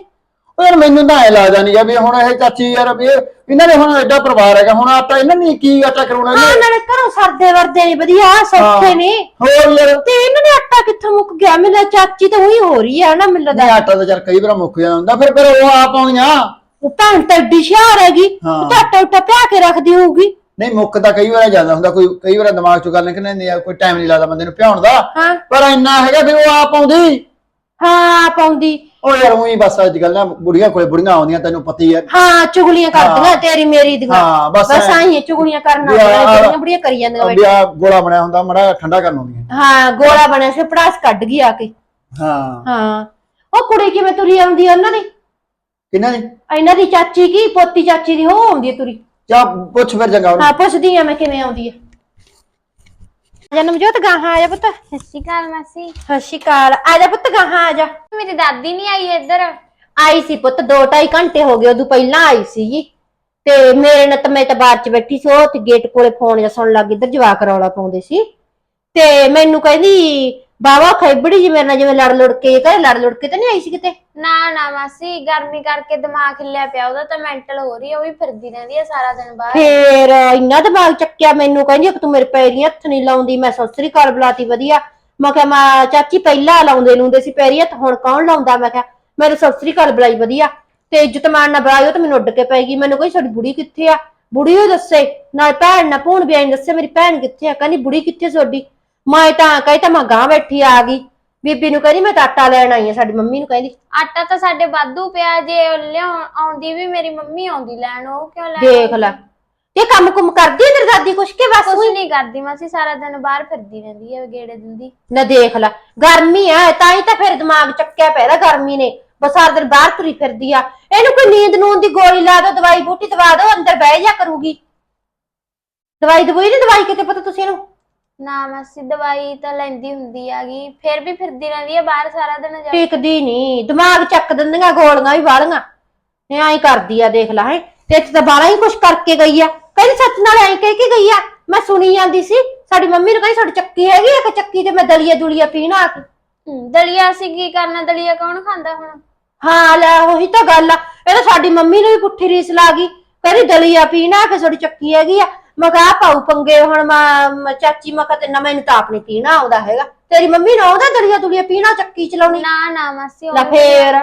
ਯਾਰ ਮੈਨੂੰ ਤਾਂ ਐ ਲੱਗਦਾ ਨਹੀਂ ਵੀ ਹੁਣ ਇਹ ਚਾਚੀ ਯਾਰ ਵੀ ਇਹ- ਇਹਨਾਂ ਦੇ ਹੁਣ ਐਡਾ ਪਰਿਵਾਰ ਹੈਗਾ ਹੁਣ ਆਟਾ ਇਹਨਾਂ ਨੇ ਕੀ ਆਟਾ ਕਰਾਉਣਾ ਹਾਂ ਇਹਨੇ ਨਾਲੇ ਘਰੋਂ ਸਰਦੇ ਵਰਦੇ ਨੇ ਵਧੀਆ ਸੌਖੇ ਨੇ। ਹੋਰ ਯਾਰ। ਤੇ ਇਹਨਾਂ ਨੇ ਆਟਾ ਕਿੱਥੋਂ ਮੁੱਕ ਗਿਆ? ਲੱਗਦਾ ਚਾਚੀ ਤਾਂ ਉਹੀ ਹੋ ਰਹੀ ਆ ਨਾ ਮੈਨੂੰ ਨਹੀਂ ਆਟਾ ਤਾਂ ਯਾਰ ਕਈ ਵਾਰ ਮੁੱਕ ਜਾਂਦਾ ਹੁੰਦਾ ਫਿਰ ਫਿਰ ਉਹ ਆਪ ਆਉਂਦੀਆਂ। ਉਹ ਭੈਣ ਤਾਂ ਏਡੀ ਸ਼ਿਆਰ ਹੈਗੀ ਹਾਂ। ਉਹ ਤਾਂ ਆਟਾ ਉਟਾ ਪਿਆ ਕੇ ਰੱਖਦੀ ਹੋਊਗੀ। ਨਹੀਂ ਮੁੱਕਦਾ ਕਈ ਵਾਰ ਜਾਂਦਾ ਹੁੰਦਾ ਕੋਈ ਕਈ ਵਾਰ ਦਿਮਾਗ ਚੋਂ ਗੱਲ ਨਿਕਲ ਜਾਂਦੀ ਆ ਕੋਈ ਟਾਈਮ ਨਹੀਂ ਲੱਗਦਾ ਬੰਦੇ ਨੂੰ ਭਿਆਉਣ ਦਾ। ਹਾਂ। ਪਰ ਇੰਨਾ ਹੈਗਾ ਫਿਰ ਉਹ ਆਪ ਆਉਂਦੀ। ਹਾਂ ਪਾਉਂਦੀ ਉਹ ਯਾਰ ਉਹੀ ਬਸ ਅੱਜ ਕੱਲ੍ਹ ਨਾ ਬੁੜੀਆਂ ਕੋਲੇ ਬੁੜੀਆਂ ਆਉਂਦੀਆਂ ਤੈਨੂੰ ਪਤਾ ਹੀ ਹੈ। ਹਾਂ ਚੁਗਲੀਆਂ ਕਰਦੀਆਂ ਤੇਰੀ ਮੇਰੀ ਦੀਆਂ। ਹਾਂ, ਬਸ ਐਂ। ਆਈ ਚੁਗਲੀਆਂ ਕਰਨਾ ਵੀ ਆ- ਬੜੀਆਂ ਬੜੀਆਂ ਕਰੀ ਜਾਂਦੀਆਂ ਗੋਲਾ ਬਣਿਆ ਹੁੰਦਾ ਮੜਾ ਠੰਡਾ ਕਰਨ ਆਉਂਦੀਆਂ। ਹਾਂ ਗੋਲਾ ਬਣਿਆ ਸੀ ਪੜਾਸ ਕੱਢ ਗਈ ਆ ਕੇ। ਹਾਂ। ਹਾਂ। ਉਹ ਕੁੜੀ ਕਿਵੇਂ ਤੁਰੀ ਆਉਂਦੀ ਆ ਉਹਨਾਂ ਦੀ? ਕਿੰਨਾ ਦੀ? ਇਹਨਾਂ ਦੀ ਚਾਚੀ ਕੀ ਪੋਤੀ ਚਾਚੀ ਦੀ ਉਹ ਆਉਂਦੀ ਆ ਤੁਰੀ। ਚਾ ਪੁੱਛ ਫਿਰ ਉਹਨੂੰ। ਹਾਂ ਪੁੱਛਦੀ ਆ ਮੈਂ ਕਿਵੇਂ ਆਉਂਦੀ ਆ। ਜਨਮਜੋਤ ਗਾਹਾਂ ਆ ਜਾ ਪੁੱਤ। ਸਤਿ ਸ਼੍ਰੀ ਅਕਾਲ ਮਾਸੀ। ਸਤਿ ਸ਼੍ਰੀ ਅਕਾਲ ਆ ਜਾ ਪੁੱਤ ਗਾਹਾਂ ਆ ਜਾ ਮੇਰੀ ਦਾਦੀ ਨਹੀਂ ਆਈ ਇੱਧਰ। ਆਈ ਸੀ ਪੁੱਤ 2.5 ਘੰਟੇ ਹੋ ਗਏ ਉਦੋਂ ਪਹਿਲਾਂ ਆਈ ਸੀਗੀ। ਤੇ ਮੇਰੇ ਨਾਲ ਤਾਂ ਮੈਂ ਤਾਂ ਬਾਹਰ ਚ ਬੈਠੀ ਸੀ ਉਹ ਤੇ ਗੇਟ ਕੋਲੇ ਫੋਨ ਜਿਹਾ ਸੁਣਨ ਲੱਗ ਇੱਧਰ ਜਵਾਕ ਰੌਲਾ ਪਾਉਂਦੇ ਸੀ। ਤੇ ਮੈਨੂੰ ਕਹਿੰਦੀ ਬਾਵਾ ਖੈਬੜੀ ਜੀ ਮੇਰੇ ਨਾਲ ਜਿਵੇਂ ਲੜ ਲੜ ਕੇ ਕਹੇ ਲੜ ਲੜ ਕੇ ਤਾਂ ਨਹੀਂ ਆਈ ਸੀ ਕਿਤੇ? ਨਾ ਨਾ ਮਾਸੀ ਗਰਮੀ ਕਰਕੇ ਦਿਮਾਗ ਹਿੱਲਿਆ ਪਿਆ ਉਹਦਾ ਤਾਂ ਮੈਂਟਲ ਹੋ ਰਹੀ ਹੈ ਉਹ ਵੀ ਫਿਰਦੀ ਰਹਿੰਦੀ ਹੈ ਸਾਰਾ ਦਿਨ ਬਾਹਰ। ਫੇਰ ਇੰਨਾ ਦਿਮਾਗ ਚੱਕਿਆ ਮੈਨੂੰ ਕਹਿੰਦੀ ਕਿ ਤੂੰ ਮੇਰੇ ਪੈਰੀ ਹੱਥ ਨਹੀਂ ਲਾਉਂਦੀ ਮੈਂ ਸਤਿ ਸ੍ਰੀ ਅਕਾਲ ਬੁਲਾਤੀ ਵਧੀਆ। ਮੈਂ ਕਿਹਾ ਮੈਂ ਚਾਚੀ ਪਹਿਲਾਂ ਲਾਉਂਦੇ ਲੂੰਦੇ ਸੀ ਪੈਰੀ ਹੱਥ ਹੁਣ ਕੌਣ ਲਾਉਂਦਾ? ਮੈਂ ਕਿਹਾ ਮੈਂ ਤਾਂ ਸਤਿ ਸ੍ਰੀ ਅਕਾਲ ਬੁਲਾਈ ਵਧੀਆ। ਤੇ ਇੱਜ਼ਤ ਮਾਨ ਨਾਲ ਬੁਲਾਇਓ ਤੇ ਮੈਨੂੰ ਉੱਡ ਕੇ ਪੈਗੀ ਮੈਨੂੰ ਕੋਈ ਸਾਡੀ ਬੁੜੀ ਕਿੱਥੇ ਆ? ਬੁੜੀ ਉਹ ਦੱਸੇ ਨਾ ਭੈਣ ਨਾ ਭੂਣ ਵੀ ਆਈ ਦੱਸੇ ਮੇਰੀ ਭੈਣ ਕਿੱਥੇ ਆ? ਕਹਿੰਦੀ ਬੁੜੀ ਕਿੱਥੇ ਤੁਹਾਡੀ? ਮੈਂ ਤਾਂ ਕਹੀ ਤਾਂ ਮੈਂ ਗਾਂ ਬੈਠੀ ਆ ਗਈ। ਬੀਬੀ ਨੂੰ ਕਹਿੰਦੀ ਮੈਂ ਤਾਂ ਆਟਾ ਲੈਣ ਆਈ ਆ ਸਾਡੀ ਮੰਮੀ ਨੂੰ ਕਹਿੰਦੀ। ਆਟਾ ਤਾਂ ਸਾਡੇ ਵਾਧੂ ਪਿਆ ਜੇ ਲਿਆਉਣ ਆਉਂਦੀ ਵੀ ਮੇਰੀ ਮੰਮੀ ਆਉਂਦੀ ਲੈਣ ਉਹ ਕਿਉਂ ਲੈਣ ਦੇਖ ਲੈ ਇਹ ਕੰਮ ਕੁਮ ਕਰਦੀ ਤੇਰੀ ਦਾਦੀ ਕੁਛ ਕੇ ਬਸ ਕੁਝ ਨਹੀਂ ਕਰਦੀ ਮਾਸੀ ਸਾਰਾ ਦਿਨ ਬਾਹਰ ਫਿਰਦੀ ਰਹਿੰਦੀ ਹੈ ਗੇੜੇ ਦਿੰਦੀ ਨਾ ਦੇਖ ਲੈ ਗਰਮੀ ਆ ਤਾਂ ਹੀ ਤਾਂ ਫਿਰ ਦਿਮਾਗ ਚੱਕਿਆ ਪੈਦਾ ਗਰਮੀ ਨੇ। ਬਸ ਸਾਰਾ ਦਿਨ ਬਾਹਰ ਤੁਰੀ ਫਿਰਦੀ ਆ। ਇਹਨੂੰ ਕੋਈ ਨੀਂਦ ਨੂੰਦ ਦੀ ਗੋਲੀ ਲਾ ਦੋ ਦਵਾਈ ਬੂਟੀ ਦਵਾ ਦੋ ਅੰਦਰ ਬਹਿ ਜਾ ਕਰੂਗੀ। ਦਵਾਈ ਦਵਾਈ ਨਹੀਂ ਦਵਾਈ ਕਿਤੇ ਪਤਾ ਤੁਸੀਂ ਇਹਨੂੰ? ਨਾ ਮਾਸੀ ਦਵਾਈ ਤਾਂ ਲੈਂਦੀ ਹੁੰਦੀ ਆਗੀ ਫਿਰ ਵੀ ਫਿਰਦੀ ਰਹਿੰਦੀ ਹੈ ਬਾਹਰ ਸਾਰਾ ਦਿਨ ਜਾ ਟਿਕਦੀ ਨਹੀਂ। ਦਿਮਾਗ ਚੱਕ ਦਿੰਦੀਆਂ ਗੋਲੀਆਂ ਵੀ ਵਾਲੀਆਂ। ਇਹ ਐਂ ਕਰਦੀ ਆ ਦੇਖ ਲੈ ਹੈ। ਤੇ ਇੱਥੇ ਤਾਂ ਬਾਲਾ ਹੀ ਕੁਛ ਕਰਕੇ ਗਈ ਆ। ਕਹਿੰਦੀ ਸੱਚ ਨਾਲ ਐਂ ਕਹਿ ਕੇ ਗਈ ਆ। ਮੈਂ ਸੁਣੀ ਜਾਂਦੀ ਸੀ ਸਾਡੀ ਮੰਮੀ ਨੂੰ ਕਹਿੰਦੀ ਸਾਡੀ ਚੱਕੀ ਹੈਗੀ ਆ ਕਿ ਚੱਕੀ ਤੇ ਮੈਂ ਦਲੀਆ ਦੁਲੀਆ ਪੀਣਾ ਆ ਕੇ। ਦਲੀਆ ਅਸੀਂ ਕੀ ਕਰਨਾ ਦਲੀਆ ਕੌਣ ਖਾਂਦਾ ਹੁਣ? ਹਾਂ ਲੈ ਉਹੀ ਤਾਂ ਗੱਲ ਆ। ਇਹ ਤਾਂ ਸਾਡੀ ਮੰਮੀ ਨੂੰ ਵੀ ਪੁੱਠੀ ਰੀਸ ਲਾ ਗਈ। ਕਹਿੰਦੀ ਦਲੀਆ ਪੀਣਾ ਕਿ ਸਾਡੀ ਚੱਕੀ ਹੈਗੀ ਆ। ਮੈਂ ਕਿਹਾ ਆਹ ਪਾਉ ਪੰਗੇ ਹੁਣ ਮੈਂ ਮੈਂ ਚਾਚੀ ਮੈਂ ਕਿਹਾ ਤੇ ਨਾ ਮੈਨੂੰ ਤਾਂ ਆਪਣੀ ਪੀਣਾ ਆਉਂਦਾ ਹੈਗਾ। ਤੇਰੀ ਮੰਮੀ ਨੂੰ ਆਉਂਦਾ ਦਲੀਆ ਦੁਲੀਆ ਪੀਣਾ ਚੱਕੀ ਚਲਾਉਣੀ? ਨਾ ਨਾ ਮਾਸੀ ਲੈ ਫੇਰ।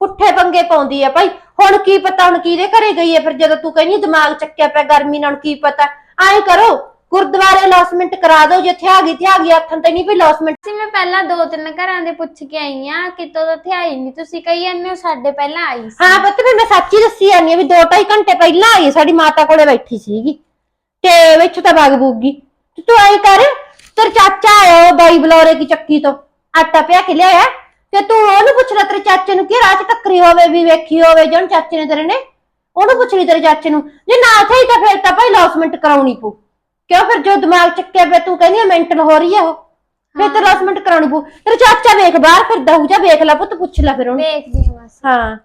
ਪੁੱਠੇ ਪੰਗੇ ਪਾਉਂਦੀ ਆ ਭਾਈ। ਹੁਣ ਕੀ ਪਤਾ ਹੁਣ ਕਿਹਦੇ ਘਰੇ ਗਈ ਹੈ ਫਿਰ ਜਦੋਂ ਤੂੰ ਕਹਿੰਦੀ ਦਿਮਾਗ ਚੱਕਿਆ ਪਿਆ ਗਰਮੀ ਨਾਲ ਕੀ ਪਤਾ? ਐਂ ਕਰੋ। ਗੁਰਦੁਆਰੇ ਲੌਸਮੈਂਟ ਕਰਾ ਦਿਓ ਜਿੱਥੇ ਆ ਗਈ ਤੇ ਆ ਗਈ ਆਥਣ ਤੇ ਨਹੀਂ ਵੀ ਲੌਸਮੈਂਟ ਸੀ ਮੈਂ ਪਹਿਲਾਂ ਦੋ ਤਿੰਨ ਘਰਾਂ ਦੇ ਪੁੱਛ ਕੇ ਆਈ ਆ ਕਿਤੋਂ ਤਾਂ ਇੱਥੇ ਆਈ ਨਹੀਂ ਤੁਸੀਂ ਕਹੀ ਜਾਂਦੇ ਹੋ ਸਾਡੇ ਪਹਿਲਾਂ ਆਈ ਸੀ। ਹਾਂ ਪੁੱਤ ਫਿਰ ਮੈਂ ਸੱਚੀ ਦੱਸੀ ਜਾਂਦੀ ਆ ਵੀ 2.5 ਘੰਟੇ ਪਹਿਲਾਂ ਆਈ ਸਾਡੀ ਮਾਤਾ ਕੋਲੇ ਬੈਠੀ ਸੀਗੀ। ਤੇ ਵਿੱਚ ਤਾਂ ਵਗ ਬੂਗੀ। ਤੇ ਤੂੰ ਐਂ ਕਰ ਤੇਰਾ ਚਾਚਾ ਆਇਆ ਉਹ ਬਾਈ ਬਲੌਰੇ ਕੀ ਚੱਕੀ ਤੋਂ। ਆਟਾ ਪਿਆ ਕੇ ਲਿਆਇਆ। ਤੇ ਤੂੰ ਉਹਨੂੰ ਪੁੱਛ ਲੈ ਤੇਰੇ ਚਾਚੇ ਨੂੰ ਕਿ ਰਾਹ ਚ ਟੱਕਰੀ ਹੋਵੇ ਵੀ ਵੇਖੀ ਹੋਵੇ ਜਣ ਚਾਚੇ ਨੇ ਤੇਰੇ ਨੇ। ਉਹਨੂੰ ਪੁੱਛ ਲਈ ਤੇਰੇ ਚਾਚੇ ਨੂੰ। ਜੇ ਨਾ ਥਈ ਤਾਂ ਫਿਰ ਤਾਂ ਭਾਈ ਲੌਸਮੈਂਟ ਕਰਾਉਣੀ ਪਊ। ਕਿਉਂ ਫਿਰ ਜੋ ਦਿਮਾਗ ਚੱਕਿਆ ਪਿਆ ਤੂੰ ਕਹਿੰਦੀ ਮੈਂਟਲ ਹੋ ਰਹੀ ਆ ਉਹ? ਫਿਰ ਤੇ ਲੌਸਮੈਂਟ ਕਰਾਉਣੀ ਪਊ। ਤੇਰਾ ਚਾਚਾ ਵੇਖ ਬਾਹਰ ਫਿਰਦਾ ਹੋਊ ਜਾ ਵੇਖ ਲੈ ਪੁੱਤ ਪੁੱਛ ਲੈ ਫਿਰ ਉਹਨੂੰ। ਵੇਖਦੀ ਹਾਂ ਮਾਸੀ ਹਾਂ।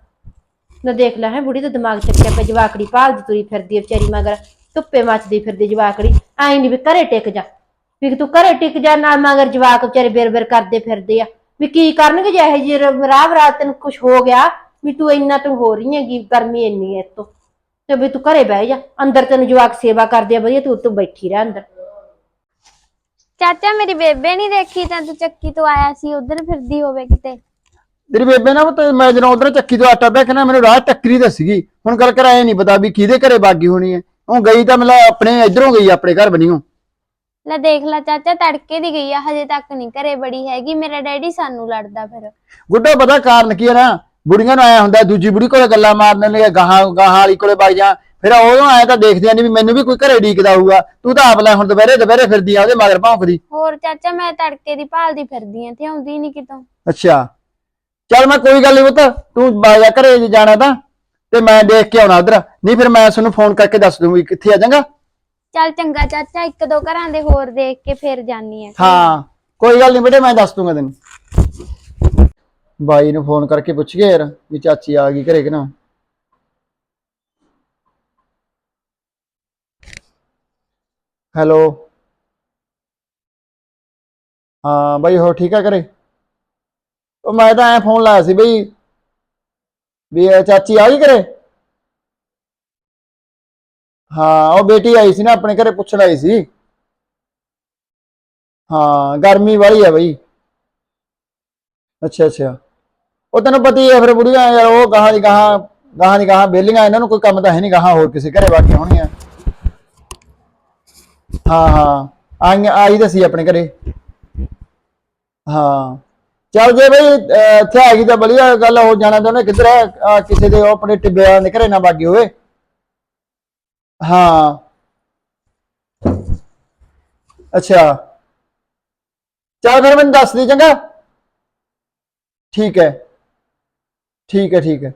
ਨਾ ਦੇਖ ਲੈ ਹੈ ਬੁੜੀ ਦਾ ਦਿਮਾਗ ਚੱਕਿਆ ਪਿਆ ਜਵਾਕੜੀ ਭਾਲਦੀ ਤੁਰੀ ਫਿਰਦੀ ਆ ਵਿਚਾਰੀ ਮਗਰ ਧੁੱਪੇ ਮੱਚਦੀ ਫਿਰਦੀ ਜਵਾਕੜੀ। ਐਂ ਨਹੀਂ ਵੀ ਘਰੇ ਟਿਕ ਜਾ। ਵੀ ਤੂੰ ਘਰੇ ਟਿਕ ਜਾ ਨਾਲ ਮਗਰ ਜਵਾਕ ਵਿਚਾਰੇ ਬੇਰ ਬੇਰ ਕਰਦੇ ਫਿਰਦੇ ਆ। ਵੀ ਕੀ ਕਰਨਗੇ ਜੇ ਇਹ ਜੇ ਰਾਹ ਰਾਤ ਤੈਨੂੰ ਕੁਝ ਹੋ ਗਿਆ? ਵੀ ਤੂੰ ਇੰਨਾ ਤੂੰ ਹੋ ਰਹੀ ਹੈਗੀ ਗਰਮੀ ਇੰਨੀ ਐ ਇਤੋਂ ਤੇ ਵੀ ਤੂੰ ਘਰੇ ਬਹਿ ਜਾ ਅੰਦਰ ਤੈਨੂੰ ਜਵਾਕ ਸੇਵਾ ਕਰਦੇ ਆ ਵਧੀਆ ਤੂੰ ਤੂੰ ਬੈਠੀ ਰਹਿ ਅੰਦਰ। ਚਾਚਾ ਮੇਰੀ ਬੇਬੇ ਨਹੀਂ ਦੇਖੀ ਤਾਂ ਤੂੰ ਚੱਕੀ ਤੋਂ ਆਇਆ ਸੀ ਉਧਰ ਫਿਰਦੀ ਹੋਵੇ ਕਿਤੇ। ਤੇਰੀ ਬੇਬੇ ਨਾ ਤੇ ਮੈਂ ਜਦੋਂ ਉਧਰ ਚੱਕੀ ਤੋਂ ਆਟਾ ਨਾ ਮੈਨੂੰ ਰਾਹ ਟੱਕਰੀ ਦੱਸੀਗੀ ਹੁਣ ਗੱਲ ਕਰ ਐ ਨਹੀਂ ਪਤਾ ਵੀ ਕਿਹਦੇ ਘਰੇ ਬਾਗੀ ਹੋਣੀ ਹੈ ਉਹ ਗਈ ਤਾਂ ਮਤਲਬ ਆਪਣੇ ਇਧਰੋਂ ਗਈ ਆਪਣੇ ਘਰ ਬਣੀਓ ਲੈ ਦੇਖ ਲੈ ਚਾਚਾ ਤੜਕੇ ਦੀ ਗਈ ਆ ਹਜੇ ਤੱਕ ਨਹੀਂ ਘਰੇ ਬੜੀ ਹੈਗੀ ਮੇਰਾ ਡੈਡੀ ਸਾਨੂੰ ਲੜਦਾ ਫਿਰ। ਗੁੱਡਾ ਪਤਾ ਕਾਰਨ ਕੀ ਹੈ ਨਾ? ਬੁੜੀਆਂ ਨੂੰ ਆਇਆ ਹੁੰਦਾ ਦੂਜੀ ਬੁੜੀ ਕੋਲੇ ਗੱਲਾਂ ਮਾਰਨ ਲਈ ਗਾਹਾਂ ਗਾਹਾਂ ਵਾਲੀ ਕੋਲੇ ਵਗ ਜਾ। ਫਿਰ ਉਦੋਂ ਆਇਆ ਤਾਂ ਦੇਖਦਿਆਂ ਨਹੀਂ ਵੀ ਮੈਨੂੰ ਵੀ ਕੋਈ ਘਰੇ ਡੀਕਦਾ ਹੋਊਗਾ। ਤੂੰ ਤਾਂ ਆਪ ਲੈ ਹੁਣ ਦੁਪਹਿਰੇ ਦੁਪਹਿਰੇ ਫਿਰਦੀ ਆ ਉਹਦੇ ਮਗਰ ਭੌਂਕਦੀ। ਹੋਰ ਚਾਚਾ ਮੈਂ ਤੜਕੇ ਦੀ ਭਾਲਦੀ ਫਿਰਦੀ ਆਂ ਤੇ ਆਉਂਦੀ ਨਹੀਂ ਕਿਤੋਂ। ਅੱਛਾ। ਚੱਲ ਮੈਂ ਕੋਈ ਗੱਲ ਨਹੀਂ ਪੁੱਤ ਤੂੰ ਬਾਜਾ ਘਰੇ ਜੇ ਜਾਣਾ ਤਾਂ ਤੇ ਮੈਂ ਦੇਖ ਕੇ ਆਉਣਾ ਉਧਰ। ਨਹੀਂ ਫਿਰ ਮੈਂ ਤੁਹਾਨੂੰ ਫੋਨ ਕਰਕੇ ਦੱਸ ਦੂੰਗੀ ਕਿੱਥੇ ਆ ਜਾਗਾ ਚੱਲ ਚੰਗਾ ਚਾਚਾ ਇੱਕ ਦੋ ਘਰਾਂ ਦੇ ਹੋਰ ਦੇਖ ਕੇ ਫਿਰ ਜਾਨੀ ਆ ਹਾਂ। ਕੋਈ ਗੱਲ ਨਹੀਂ ਬੇਟੇ ਮੈਂ ਦੱਸ ਦੂੰਗਾ ਤੈਨੂੰ। ਬਾਈ ਨੂੰ ਫੋਨ ਕਰਕੇ ਪੁੱਛ ਗਿਆ ਯਾਰ ਵੀ ਚਾਚੀ ਆ ਗਈ ਘਰੇ ਕਿ ਨਾ। ਹੈਲੋ। ਹਾਂ, ਬਾਈ ਹੋ ਠੀਕ ਆ ਘਰੇ? ਉਹ ਮੈਂ ਤਾਂ ਐ ਫੋਨ ਲਾਇਆ ਸੀ ਬਈ, ਵੀ ਚਾਚੀ ਆ ਗਈ ਘਰੇ? ਹਾਂ, ਉਹ ਬੇਟੀ ਆਈ ਸੀ ਨਾ ਆਪਣੇ ਘਰੇ ਪੁੱਛਣ ਆਈ ਸੀ। ਹਾਂ, ਗਰਮੀ ਵਾਲੀ ਆ ਬਈ। ਅੱਛਾ ਅੱਛਾ। ਉਹ ਤੈਨੂੰ ਪਤਾ ਹੀ ਹੈ ਫਿਰ ਬੁੜੀਆਂ ਯਾਰ, ਉਹ ਗਾਹਾਂ ਦੀ ਗਾਹਾਂ ਗਾਹਾਂ ਦੀ ਗਾਹਾਂ ਬੇਲੀਆਂ ਇਹਨਾਂ ਨੂੰ ਕੋਈ ਕੰਮ ਤਾਂ ਹੈ ਨਹੀਂ ਗਾਹਾਂ, ਹੋਰ ਕਿਸੇ ਘਰੇ ਬਾਕੀ ਹੋਣੀਆਂ ਹਾਂ ਹਾਂ। ਆਈ ਆਈ ਤਾਂ ਸੀ ਆਪਣੇ ਘਰੇ। ਹਾਂ। ਚੱਲ ਜੇ ਬਈ ਇੱਥੇ ਆ ਗਈ ਤਾਂ ਬੜੀਆ ਗੱਲ ਹੋ ਜਾਣਾ ਤਾਂ ਉਹਨੇ ਕਿੱਧਰ ਹੈ ਕਿਸੇ ਦੇ, ਉਹ ਆਪਣੇ ਟਿੱਬਿਆਂ ਦੇ ਘਰੇ ਨਾ ਬਾਗੀ ਹੋਵੇ। ਹਾਂ। ਅੱਛਾ। ਚੱਲ ਫਿਰ ਮੈਨੂੰ ਦੱਸ ਦੇ ਚੰਗਾ। ਠੀਕ ਹੈ। ਠੀਕ ਹੈ ਠੀਕ ਹੈ।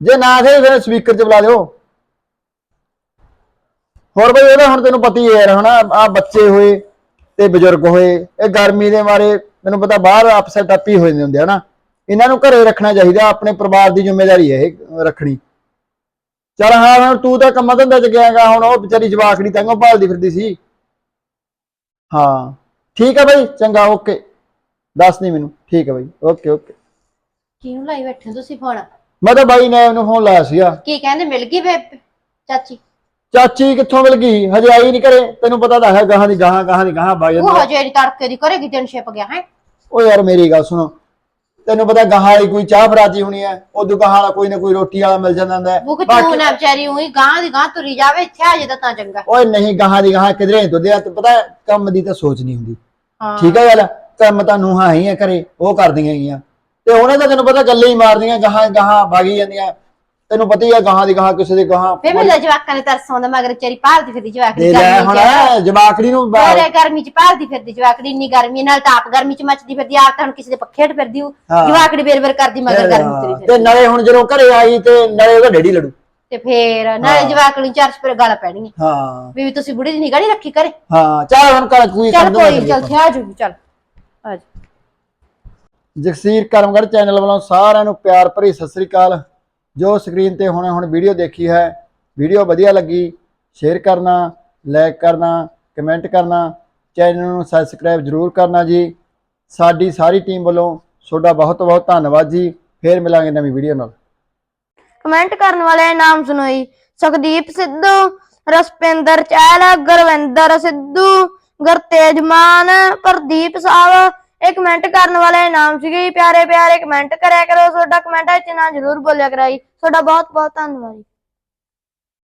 ਜੇ ਨਾ ਥੇ ਫਿਰ ਸਪੀਕਰ 'ਚ ਬੁਲਾ ਦਿਓ। ਹੋਰ ਬਈ ਉਹਦਾ ਹੁਣ ਤੈਨੂੰ ਪਤਾ ਹੀ ਹੈ ਯਾਰ, ਹਨਾ ਆ ਬੱਚੇ ਹੋਏ ਤੇ ਬਜ਼ੁਰਗ ਹੋਏ, ਇਹ ਗਰਮੀ ਦੇ ਮਾਰੇ ਤੈਨੂੰ ਪਤਾ ਬਾਹਰ ਅਪਸੈਟ ਆਪੀ ਹੋ ਜਾਂਦੇ ਹੁੰਦੇ ਹਨਾ। ਇਹਨਾਂ ਨੂੰ ਘਰੇ ਰੱਖਣਾ ਚਾਹੀਦਾ, ਆਪਣੇ ਪਰਿਵਾਰ ਦੀ ਜ਼ਿੰਮੇਵਾਰੀ ਹੈ ਇਹ ਰੱਖਣੀ। ਚਲ ਹਾਂ, ਹੁਣ ਤੂੰ ਤਾਂ ਕੰਮਾਂ ਧੰਦੇ 'ਚ ਗਿਆਗਾ, ਹੁਣ ਉਹ ਵਿਚਾਰੀ ਜਵਾਕੜੀ ਤੰਗੋਂ ਭਾਲਦੀ ਫਿਰਦੀ ਸੀ। ਹਾਂ, ਠੀਕ ਹੈ ਬਈ, ਚੰਗਾ ਓਕੇ ਦੱਸ ਦੀ ਮੈਨੂੰ। ਠੀਕ ਹੈ ਬਈ ਓਕੇ ਓਕੇ। ਕਿਹਨੂੰ ਲਾਈ ਬੈਠੇ ਹੋ ਤੁਸੀਂ ਫੋਨ? ਮੈਂ ਤਾਂ ਬਾਈ ਨੇ ਉਹਨੂੰ ਫੋਨ ਲਾਇਆ ਸੀਗਾ। ਕੀ ਕਹਿੰਦੇ ਮਿਲ ਗਈ ਵੇ ਚਾਚੀ? ਚਾਚੀ ਕਿੱਥੋਂ ਮਿਲ ਗਈ? ਹਜੇ ਆਈ ਨਹੀਂ ਘਰੇ। ਤੈਨੂੰ ਪਤਾ ਤਾਂ ਹੈ ਗਾਹਾਂ ਦੀ ਗਾਹਾਂ ਗਾਹਾਂ ਦੀ ਗਾਹਾਂ ਵਗ ਉਹ। ਹਜੇ ਨੀ ਤੜਕੇ ਦੀ ਕਰੇਗੀ ਦਿਨ ਛਿਪ ਗਿਆ ਹੈ। ਓ ਯਾਰ ਮੇਰੀ ਗੱਲ ਸੁਣੋ। ਤੈਨੂੰ ਪਤਾ ਗਾਹਾਂ ਵਾਲੀ ਕੋਈ ਚਾਹ ਫਰਾਜੀ ਹੋਣੀ ਹੈ ਉਦੋਂ ਗਾਹਾਂ ਵਾਲਾ ਕੋਈ ਨਾ ਕੋਈ ਰੋਟੀ ਵਾਲਾ ਮਿਲ ਜਾਂਦਾ ਹੁੰਦਾ ਹੈ। ਉਹ ਤੂੰ ਨਾ ਵਿਚਾਰੀ ਉਹੀ ਗਾਂ ਦੀ ਗਾਂ ਤੁਰੀ ਜਾਵੇ ਇੱਥੇ ਆ ਜੇ ਤਾਂ ਚੰਗਾ। ਓਏ ਨਹੀਂ ਗਾਹਾਂ ਦੀ ਗਾਹਾਂ ਕਿਧਰੇ ਨਹੀਂ ਤੁਰਦੇ ਆ। ਤੇ ਪਤਾ ਕੰਮ ਦੀ ਤਾਂ ਸੋਚ ਨਹੀਂ ਹੁੰਦੀ। ਠੀਕ ਹੈ ਗੱਲ? ਕੰਮ ਤਾਂ ਨੂੰਹਾਂ ਹੀ ਆ ਘਰੇ ਉਹ ਕਰਦੀਆਂ ਗੀਆਂ ਤੇ ਉਹਨੇ ਤਾਂ ਤੈਨੂੰ ਪਤਾ ਗੱਲਾਂ ਹੀ ਮਾਰਦੀਆਂ ਗਾਹਾਂ ਗਾਹਾਂ ਭਾਗੀ ਜਾਂਦੀਆਂ। ਤੈਨੂੰ ਪਤਾ ਹੀ ਆ ਗਾਹਾਂ ਦੀ ਗਾਹਾਂ ਕਿਸੇ ਦੇ ਗਾਹਾਂ ਫੇ ਮੈਨੂੰ ਜਵਾਕਾਂ ਨੇ ਤਰਸ ਆਉਂਦਾ ਮਗਰ ਵਿਚਾਰੀ ਭਾਲਦੀ ਫਿਰਦੀ ਜਵਾਕੜੀ ਦੇ ਲੈ ਹੁਣ ਜਵਾਕੜੀ ਨੂੰ ਬਾ- ਹੋਰ ਗਰਮੀ ਚ ਭਾਲਦੀ ਫਿਰਦੀ ਜਵਾਕੜੀ ਇੰਨੀ ਗਰਮੀ ਨਾਲ ਤਾਂ ਆਪ ਗਰਮੀ ਚ ਮੱਚਦੀ ਫਿਰਦੀ ਆਪ ਤਾਂ ਹੁਣ ਕਿਸੇ ਦੇ ਪੱਖੇ ਹੇਠ ਫਿਰਦੀ ਹੂੰ ਹਾਂ। ਜਵਾਕੜੀ ਬੇਰ ਬੇਰ ਕਰਦੀ ਮਗਰ ਗਰਮੀ ਚ ਤੇ ਫਿਰਦੀ। ਨਾਲੇ ਹੁਣ ਜਦੋਂ ਘਰੇ ਆਈ ਤੇ ਨਾਲੇ ਉਹਦਾ ਡੈਡੀ ਲੜੂ। ਤੇ ਫੇਰ ਨਾਲੇ ਜਵਾਕੜੀ ਚਰਚ ਪਰ ਗਾਲਾਂ ਪੈਣਗੀਆਂ। ਹਾਂ। ਵੀ ਵੀ ਤੁਸੀਂ ਬੁੜੀ ਦੀ ਨਿਗਾਹ ਨੀ ਰੱਖੀ ਕਰੇ ਹਾਂ ਚੱਲ ਹੁਣ ਕਰ ਕੋਈ ਚੱਲ ਕੋਈ ਨੀ, ਚੱਲ ਥਿਆ ਚੱਲ। ਜਗਸੀਰ ਕਰਮਗੜ ਚੈਨਲ ਵੱਲੋਂ ਸਾਰਿਆਂ ਨੂੰ ਪਿਆਰ ਭਰੀ ਸਤਿ ਸ੍ਰੀ ਅਕਾਲ। ਜੋ ਸਕਰੀਨ ਤੇ ਹੁਣੇ ਹੁਣ ਵੀਡੀਓ ਦੇਖੀ ਹੈ ਵੀਡੀਓ ਵਧੀਆ ਲੱਗੀ ਸ਼ੇਅਰ ਕਰਨਾ ਲਾਈਕ ਕਰਨਾ ਕਮੈਂਟ ਕਰਨਾ ਚੈਨਲ ਨੂੰ ਸਬਸਕ੍ਰਾਈਬ ਜਰੂਰ ਕਰਨਾ ਜੀ। ਸਾਡੀ ਸਾਰੀ ਟੀਮ ਵੱਲੋਂ ਤੁਹਾਡਾ ਬਹੁਤ ਬਹੁਤ ਧੰਨਵਾਦ ਜੀ। ਫੇਰ ਮਿਲਾਂਗੇ ਨਵੀਂ ਵੀਡੀਓ ਨਾਲ। ਕਮੈਂਟ ਕਰਨ ਵਾਲੇ ਨਾਮ ਸੁਣੋ ਜੀ। ਸੁਖਦੀਪ ਸਿੱਧੂ ਰਸਪਿੰਦਰ ਚਹਿਲ ਗੁਰਵਿੰਦਰ ਸਿੱਧੂ ਗੁਰਤੇਜ ਮਾਨ, ਪ੍ਰਦੀਪ ਸਾਹਿਬ, ਇਹ ਕਮੈਂਟ ਕਰਨ ਵਾਲੇ ਨਾਮ ਸੀਗੇ ਪਿਆਰੇ ਪਿਆਰੇ ਕਮੈਂਟ ਕਰਿਆ ਕਰੋ, ਤੁਹਾਡਾ ਕਮੈਂਟ ਵਿੱਚ ਨਾ ਜ਼ਰੂਰ ਬੋਲਿਆ ਕਰਾਈ। ਤੁਹਾਡਾ ਬਹੁਤ ਬਹੁਤ ਧੰਨਵਾਦ ਜੀ।